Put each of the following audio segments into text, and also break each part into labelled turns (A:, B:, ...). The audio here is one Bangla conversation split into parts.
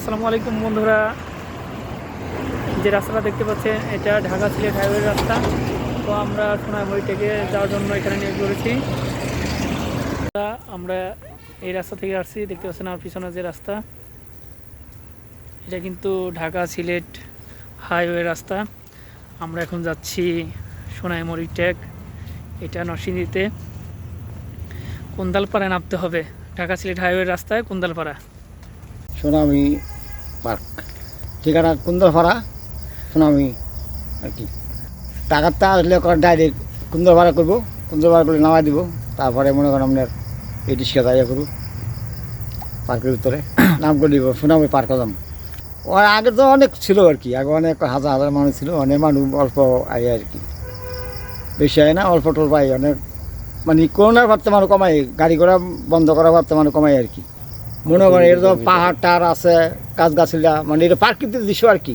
A: আসসালামু আলাইকুম বন্ধুরা। যে রাস্তাটা দেখতে পাচ্ছেন, এটা ঢাকা সিলেট হাইওয়ে রাস্তা। তো আমরা সোনামুড়ি থেকে যাওয়ার জন্য এখানে নিয়ে করেছি। আমরা এই রাস্তা থেকে আসছি, দেখতে পাচ্ছেন আমার পিছনে যে রাস্তা। এটা কিন্তু ঢাকা সিলেট হাইওয়ে রাস্তা। আমরা এখন যাচ্ছি সোনাইমুড়ি ট্যাগ, এটা নরসিংদীতে। কুন্দালপাড়ায় নামতে হবে। ঢাকা সিলেট হাইওয়ে রাস্তায় কুন্দালপাড়া।
B: সোনামি পার্ক। ঠিকানা কুন্দরপাড়া সোনামি আর কি। টাকাটা আসলে ডাইরেক্ট কুন্দরপাড়া করব কুন্দরপাড়া করে নামাই দিব। তারপরে মনে করেন আপনার এই রিক্সা দাঁড়িয়ে করব, পার্কের ভিতরে। নাম করে দিব, সোনামি পার্ক যাম ওর আগে তো অনেক ছিল আর কি, আগে অনেক হাজার হাজার মানুষ ছিল, অনেক মানুষ অল্প আয় আর কি। বেশি আয় না, অল্প টল্প আয়, অনেক মানে করোনার ভাবতে মানুষ কমাই গাড়ি ঘোড়া বন্ধ করার ভাবতে মানুষ কমাই আর কি। মনে করেন এটা তো পাহাড় টাহাড় আছে গাছ গাছলা মানে এটা প্রাকৃতিক দৃশ্য আর কি।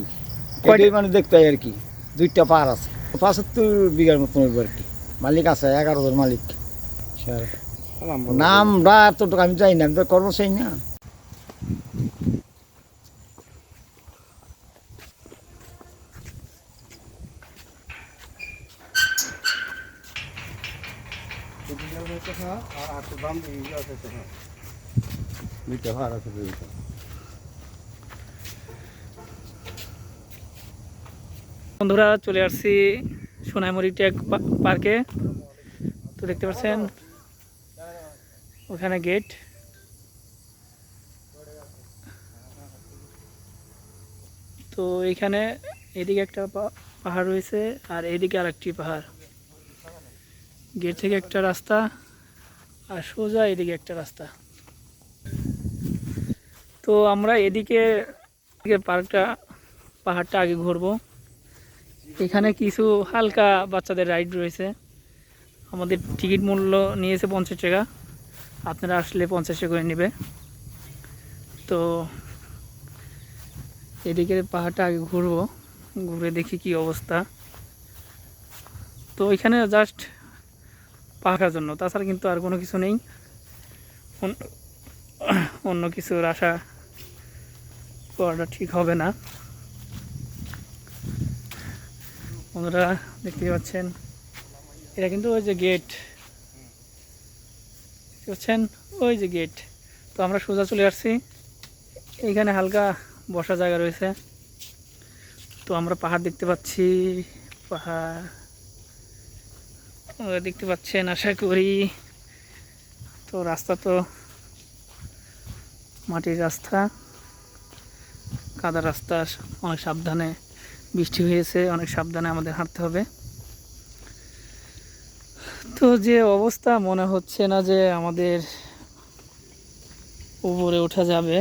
B: কয়টাই মানে দেখতে হয় আর কি। দুইটা পাহাড় আছে। পঁচাত্তর বিঘার মতন হইব আর কি। মালিক আছে এগারো জন মালিক। নামরা এতটুকু আমি যাই না আমি তো কর্ম চাই না দুইটা পাহাড় আছে দুইটা
A: বন্ধুরা, চলে আসছি সোনাইমুড়ি ট্যাগ পার্কে। তো দেখতে পাচ্ছেন, ওখানে গেট। তো এখানে এদিকে একটা পাহাড় রয়েছে, আর এদিকে আর একটি পাহাড়। গেট থেকে একটা রাস্তা, আর সোজা এদিকে একটা রাস্তা। তো আমরা এদিকে পার্কটা, পাহাড়টা আগে ঘুরবো। এখানে কিছু হালকা বাচ্চাদের রাইড রয়েছে। আমাদের টিকিট মূল্য নিয়েছে পঞ্চাশ টাকা। আপনারা আসলে পঞ্চাশ টাকা করে নেবে। তো এদিকে পাহাড়টা আগে ঘুরবো, ঘুরে দেখি কি অবস্থা। তো এখানে জাস্ট পাহাড়ের জন্য। তাছাড়া কিন্তু আর কোনো কিছু নেই। অন্য কিছুর আশা করাটা ঠিক হবে না। বন্ধুরা দেখতে পাচ্ছেন? এটা কিন্তু ওই যে গেট দেখতে পাচ্ছেন? ওই যে গেট তো আমরা সোজা চলে আসছি। এইখানে হালকা বসার জায়গা রয়েছে। তো আমরা পাহাড় দেখতে পাচ্ছি। পাহাড়। দেখতে পাচ্ছেন? আশা করি। তো রাস্তা তো মাটির রাস্তা। কাদা রাস্তা, অনেক সাবধানে বৃষ্টি হয়েছে, অনেক সাবধানে আমাদের হাঁটতে হবে। তো যে অবস্থা মনে হচ্ছে না যে আমাদের উপরে ওঠা যাবে।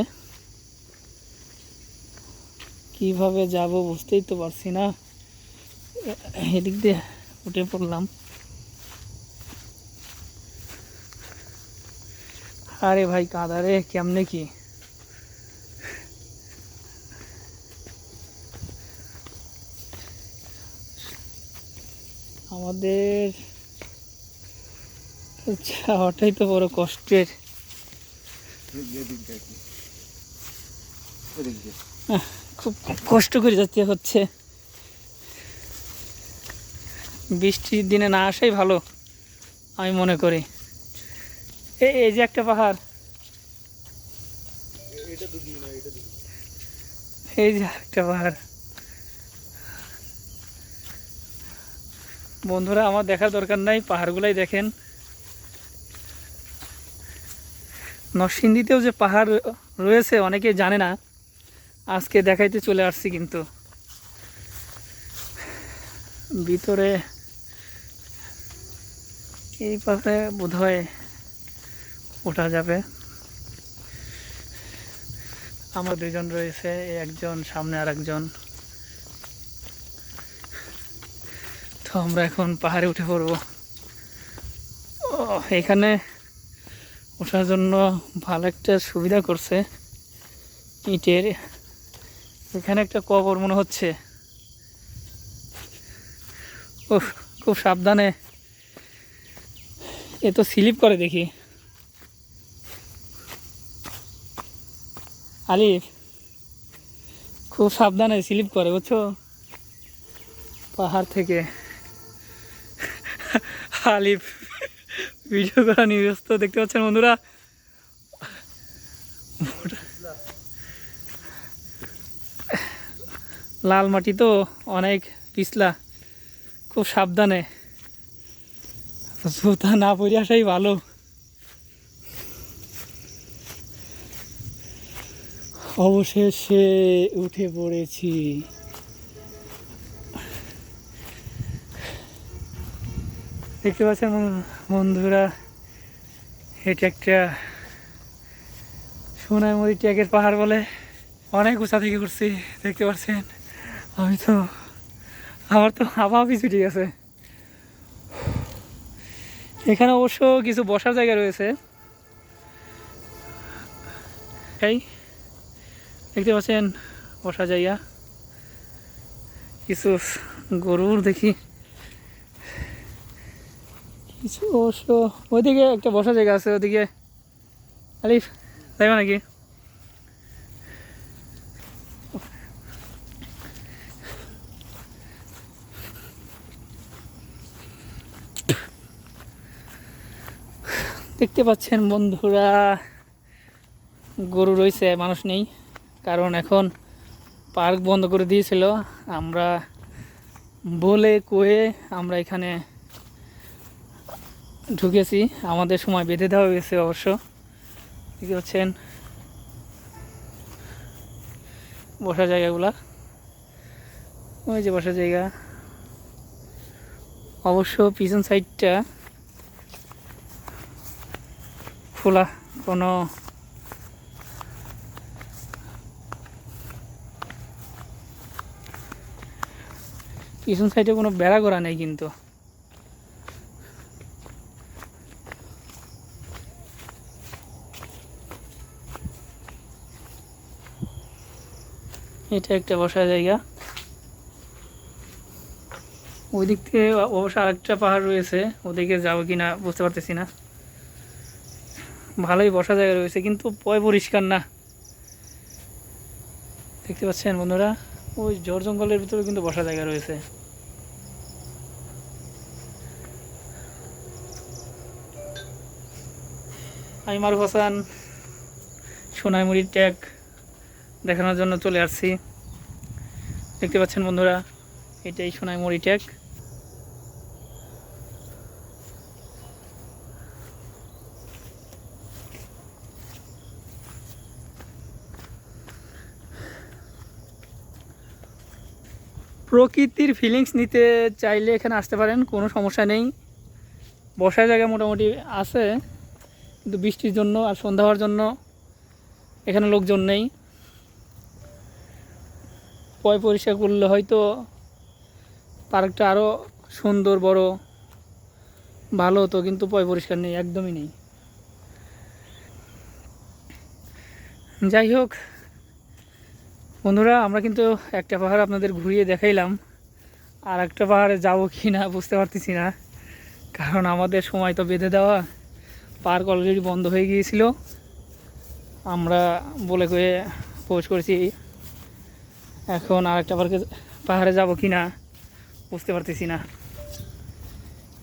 A: কীভাবে যাব বুঝতেই তো পারছি না। এদিক দিয়ে উঠে পড়লাম। আরে ভাই কাদারে কেমনে কি? আমাদের যাওয়াটাই তো বড় কষ্টের। খুব কষ্ট করে যাচ্ছে হচ্ছে। বৃষ্টির দিনে না আসাই ভালো, আমি মনে করি। এই এই যে একটা পাহাড়। এই যে একটা পাহাড়। বন্ধুরা, আমার দেখার দরকার নাই, পাহাড়গুলাই দেখেন। নরসিংদীতেও যে পাহাড় রয়েছে অনেকে জানে না। আজকে দেখাইতে চলে আসছি কিন্তু। ভিতরে এই পাহাড়ে বোধহয় ওঠা যাবে। আমরা দুজন রয়েছে, একজন সামনে আর একজন তো আমরা এখন পাহাড়ে উঠে পড়ব। এখানে ওঠার জন্য ভালো একটা সুবিধা করছে ইটের। এখানে একটা কবর মনে হচ্ছে। ও খুব সাবধানে। এ তো স্লিপ করে দেখি। আলিফ, খুব সাবধানে স্লিপ করে, বুঝছ? পাহাড় থেকে। আলিফ ভিডিও করা নিয়ে ব্যস্ত, দেখতে পাচ্ছেন বন্ধুরা? লাল মাটি তো অনেক পিছলা, খুব সাবধানে। জুতা না পরে আসাই ভালো। অবশেষে উঠে পড়েছি। দেখতে পাচ্ছেন বন্ধু- বন্ধুরা, এটা একটা সোনাইমুড়ি ট্যাগের পাহাড় বলে। অনেক উঁচা থেকে করছি দেখতে পাচ্ছেন? আমি তো আমার তো হাওয়া পিছু ঠিক আছে এখানে অবশ্য কিছু বসার জায়গা রয়েছে। এই দেখতে পাচ্ছেন, বসার জায়গা। কিছু গরুর দেখি। কিছু অবশ্য ওইদিকে একটা বসার জায়গা আছে ওদিকে আলিফ, যাইবা নাকি? দেখতে পাচ্ছেন বন্ধুরা, গরু রয়েছে, মানুষ নেই। কারণ এখন পার্ক বন্ধ করে দিয়েছিল। আমরা বলে কয়ে আমরা এখানে ঢুকেছি। আমাদের সময় বেঁধে দেওয়া হয়েছে অবশ্য। দেখতে পাচ্ছেন? বসার জায়গাগুলা। ওই যে বসার জায়গা। অবশ্য পিছন সাইডটা খোলা। কোনো পিছন সাইডে কোনো বেড়া করা নেই কিন্তু। এটা একটা বসার জায়গা। ওই দিক থেকে অবশ্য আরেকটা পাহাড় রয়েছে, ওদিকে যাব কি না বুঝতে পারতেছি না। ভালোই বসা জায়গা রয়েছে, কিন্তু পয় পরিষ্কার না। দেখতে পাচ্ছেন বন্ধুরা, ওই ঝড় জঙ্গলের ভিতরে কিন্তু বসা জায়গা রয়েছে। আমি মারুফ হাসান, সোনাইমুড়ির ট্যাগ। দেখানোর জন্য চলে আসছি। দেখতে পাচ্ছেন বন্ধুরা, এটাই সোনাইমুড়ি ট্যাগ। প্রকৃতির ফিলিংস নিতে চাইলে এখানে আসতে পারেন, কোনো সমস্যা নেই। বসার জায়গা মোটামুটি আছে, কিন্তু বৃষ্টির জন্য আর সন্ধ্যা হওয়ার জন্য এখানে লোকজন নেই। পয় পরিষ্কার করলে হয়তো পার্কটা আরও সুন্দর, বড়, ভালো হতো, কিন্তু পয় পরিষ্কার নেই, একদমই নেই। যাই হোক, বন্ধুরা, আমরা কিন্তু একটা পাহাড় আপনাদের ঘুরিয়ে দেখাইলাম। আর একটা পাহাড়ে যাব কি না, বুঝতে পারতেছি না। কারণ আমাদের সময় তো বেঁধে দেওয়া। পার্ক অলরেডি বন্ধ হয়ে গিয়েছিল। আমরা বলে কয়ে পোস্ট করেছি। এখন আর একটা পার্কে পাহাড়ে যাব কি না বুঝতে পারতেছি না।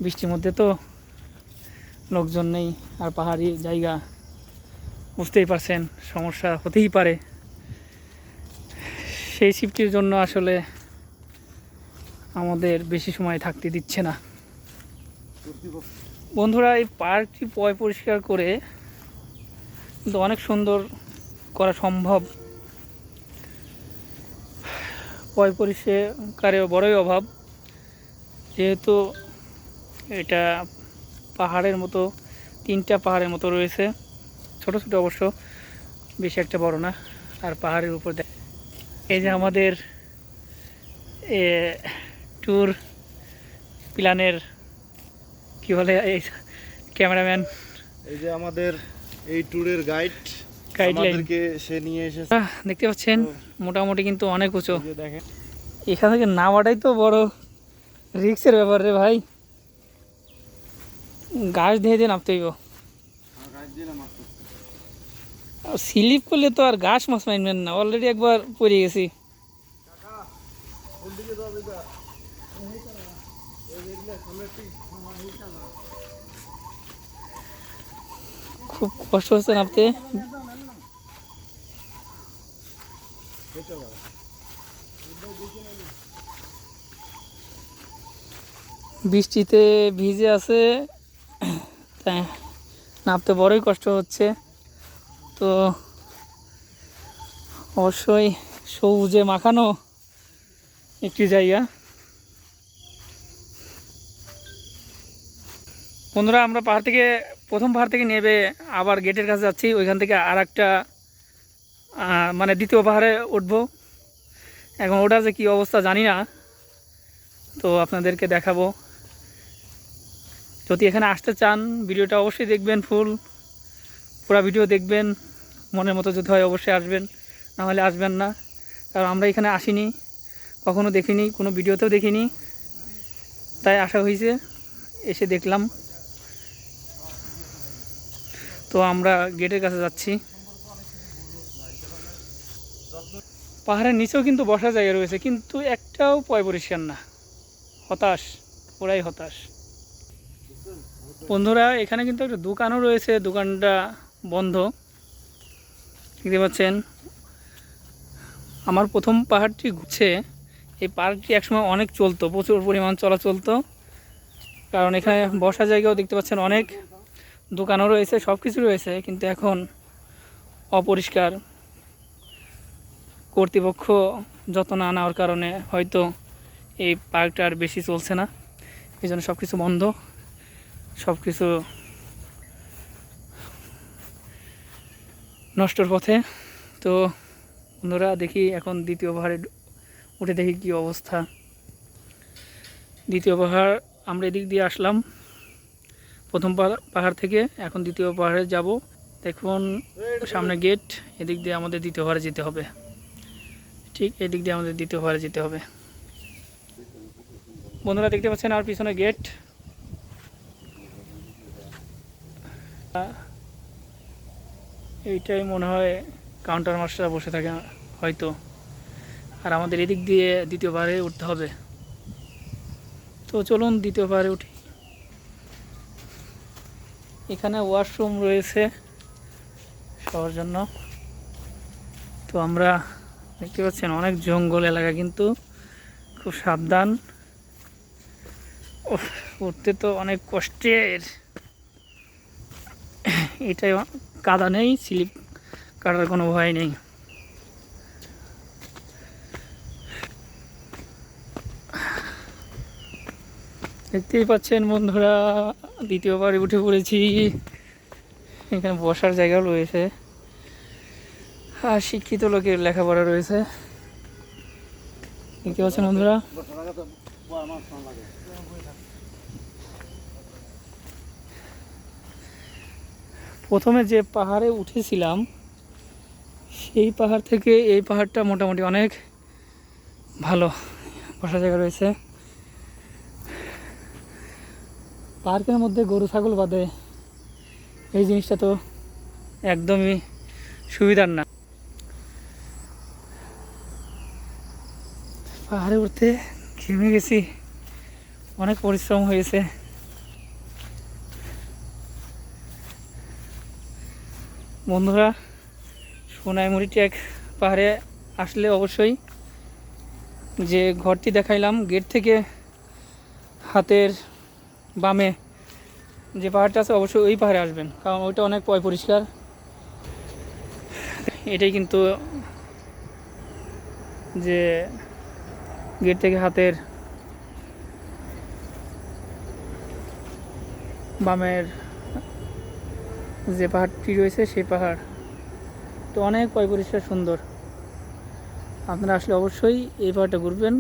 A: বৃষ্টির মধ্যে তো লোকজন নেই আর পাহাড়ি জায়গা বুঝতেই পারছেন, সমস্যা হতেই পারে। সেই শিফটির জন্য আসলে আমাদের বেশি সময় থাকতে দিচ্ছে না। বন্ধুরা, এই পার্কটি পয় পরিষ্কার করে কিন্তু অনেক সুন্দর করা সম্ভব। পয় পরিষ্কারে বড়ই অভাব। যেহেতু এটা পাহাড়ের মতো, তিনটা পাহাড়ের মতো রয়েছে। ছোট ছোট অবশ্য, বেশি একটা বড় না। আর পাহাড়ের উপর দেখ- এই যে আমাদের ট্যুর প্ল্যানের কি বলে এই ক্যামেরাম্যান?
C: এই যে আমাদের এই ট্যুরের গাইড
A: গাইডলাইন
C: আমাদেরকে সে নিয়ে এসেছে
A: দেখতে পাচ্ছেন মোটামুটি কিন্তু অনেক উঁচু।
C: এই যে দেখেন।
A: এখান থেকে নামাটাই তো বড় রিক্সের ব্যাপার রে ভাই। গাছ দিয়ে দিয়ে নামতে হইব। স্লিপ করলে তো আর গাছ মাছ মাইনবেন না অলরেডি একবার পড়ে গেছি। খুব কষ্ট হচ্ছে নামতে। বৃষ্টিতে ভিজে আছে, তাই নামতে বড়ই কষ্ট হচ্ছে। তো অবশ্যই সবুজে মাখানো একটি জায়গা। বন্ধুরা, আমরা পাহাড় থেকে, প্রথম পাহাড় থেকে নেবে, আবার গেটের কাছে যাচ্ছি, ওইখান থেকে আর একটা মানে দ্বিতীয় পাহাড়ে উঠবো। এখন ওটা যে কী অবস্থা জানি না, তো আপনাদেরকে দেখাবো। যদি এখানে আসতে চান, ভিডিওটা অবশ্যই দেখবেন, ফুল, পুরো ভিডিও দেখবেন, মনের মতো যদি হয় অবশ্যই আসবেন, না হলে আসবেন না। কারণ আমরা এখানে আসিনি, কখনো দেখিনি, কোনো ভিডিওতেও দেখিনি। তাই আসা হয়েছে এসে দেখলাম। তো আমরা গেটের কাছে যাচ্ছি। পাহাড়ের নিচেও কিন্তু বসার জায়গা রয়েছে, কিন্তু একটাও পয় পরিষ্কার না। হতাশ পুরাই হতাশ। বন্ধুরা, এখানে কিন্তু একটা দোকানও রয়েছে, দোকানটা বন্ধ। দেখতে পাচ্ছেন, আমার প্রথম পাহাড়টি ঘুরছে। এই পার্কটি একসময় অনেক চলতো, প্রচুর পরিমাণ চলা চলতো কারণ এখানে বসার জায়গাও দেখতে পাচ্ছেন অনেক। দোকানও রয়েছে সব কিছু রয়েছে, কিন্তু এখন অপরিষ্কার। কর্তৃপক্ষ যত্ন না নেওয়ার কারণে হয়তো এই পার্কটা আর বেশি চলছে না। এই জন্য সব কিছু বন্ধ। সব কিছু নষ্টর পথে। তো বন্ধুরা, দেখি এখন দ্বিতীয় পাহাড়ে উঠে দেখি কি অবস্থা। দ্বিতীয় পাহাড় আমরা এদিক দিয়ে আসলাম। প্রথম পাহাড়- থেকে এখন দ্বিতীয় পাহাড়ে যাব। দেখুন, সামনে গেট এদিক দিয়ে আমাদের দ্বিতীয় পাহাড়ে যেতে হবে। ঠিক এদিক দিয়ে আমাদের দ্বিতীয় পাহাড়ে যেতে হবে। বন্ধুরা, দেখতে পাচ্ছেন আর পিছনে গেট এইটাই মনে হয় কাউন্টার মাস্টার বসে থাকে হয়তো। আর আমাদের এদিক দিয়ে দ্বিতীয় পাহাড়ে উঠতে হবে। তো চলুন, দ্বিতীয় পাহাড়ে উঠি। এখানে ওয়াশরুম রয়েছে সবার জন্য। তো আমরা দেখতে পাচ্ছেন অনেক জঙ্গল এলাকা, কিন্তু খুব সাবধান। উঠতে তো অনেক কষ্টের। এটাই কাদা নেই, স্লিপ কাটার কোনো ভয় নেই। দেখতেই পাচ্ছেন বন্ধুরা দ্বিতীয়বার উঠে পড়েছি। এখানে বসার জায়গাও রয়েছে। আর শিক্ষিত লোকের লেখাপড়া রয়েছে। দেখতে পাচ্ছেন বন্ধুরা? প্রথমে যে পাহাড়ে উঠেছিলাম, সেই পাহাড় থেকে এই পাহাড়টা মোটামুটি অনেক ভালো বসার জায়গা রয়েছে। পার্কের মধ্যে গরু, ছাগল বাঁধে এই জিনিসটা তো একদমই সুবিধার না। পাহাড়ে উঠতে ঘেমে গেছি, অনেক পরিশ্রম হয়েছে। বন্ধুরা, সোনাইমুড়ি ট্যাক পাহাড়ে আসলে অবশ্যই যে ঘরটি দেখাইলাম, গেট থেকে হাতের বামে যে পাহাড়টা আছে, অবশ্যই ওই পাহাড়ে আসবেন, কারণ ওইটা অনেক পয় পরিষ্কার। এটাই কিন্তু যে গেট থেকে হাতের বামের যে পাহাড়টি রয়েছে, সেই পাহাড় তো অনেক পয় পরিষ্কার, সুন্দর। আপনারা আসলে অবশ্যই এই পাহাড়টা ঘুরবেন।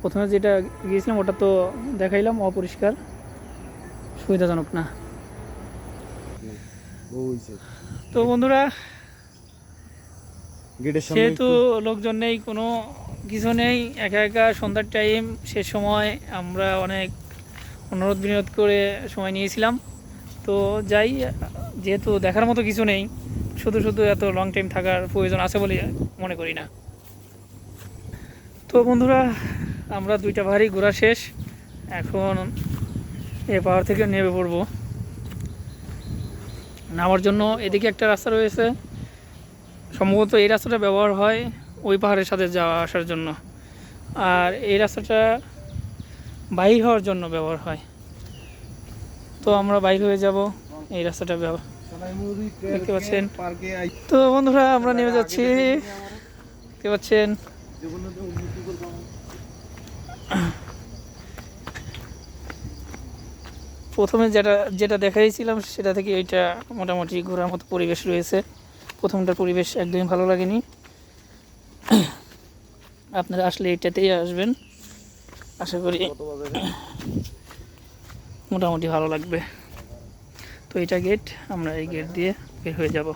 A: প্রথমে যেটা গিয়েছিলাম, ওটা তো দেখাইলাম, অপরিষ্কার। সুবিধাজনক না। তো বন্ধুরা সেহেতু লোকজন নেই কোনো কিছু নেই একা একা সন্ধ্যার টাইম সে সময় আমরা অনেক অনুরোধ বিনোদ করে সময় নিয়েছিলাম। তো যাই যেহেতু দেখার মতো কিছু নেই শুধু শুধু এত লং টাইম থাকার প্রয়োজন আছে বলে মনে করি না। তো বন্ধুরা আমরা দুইটা ভারী ঘোরা শেষ। এখন এ পাহাড় থেকে নেমে পড়ব। নামার জন্য এদিকে একটা রাস্তা রয়েছে। সম্ভবত এই রাস্তাটা ব্যবহার হয় ওই পাহাড়ের সাথে যাওয়া আসার জন্য। আর এই রাস্তাটা বাইর হওয়ার জন্য ব্যবহার হয়। তো আমরা বাইর হয়ে যাব। এই রাস্তাটা ব্যবহার দেখতে পাচ্ছেন? তো বন্ধুরা, আমরা নেমে যাচ্ছি। দেখতে পাচ্ছেন? প্রথমে যেটা যেটা দেখাইছিলাম, সেটা থেকে এইটা মোটামুটি ঘোরার মতো পরিবেশ রয়েছে। প্রথমটা পরিবেশ একদমই ভালো লাগেনি। আপনারা আসলে এইটাতেই আসবেন। আশা করি মোটামুটি ভালো লাগবে। তো এটা গেট আমরা এই গেট দিয়ে বের হয়ে যাব।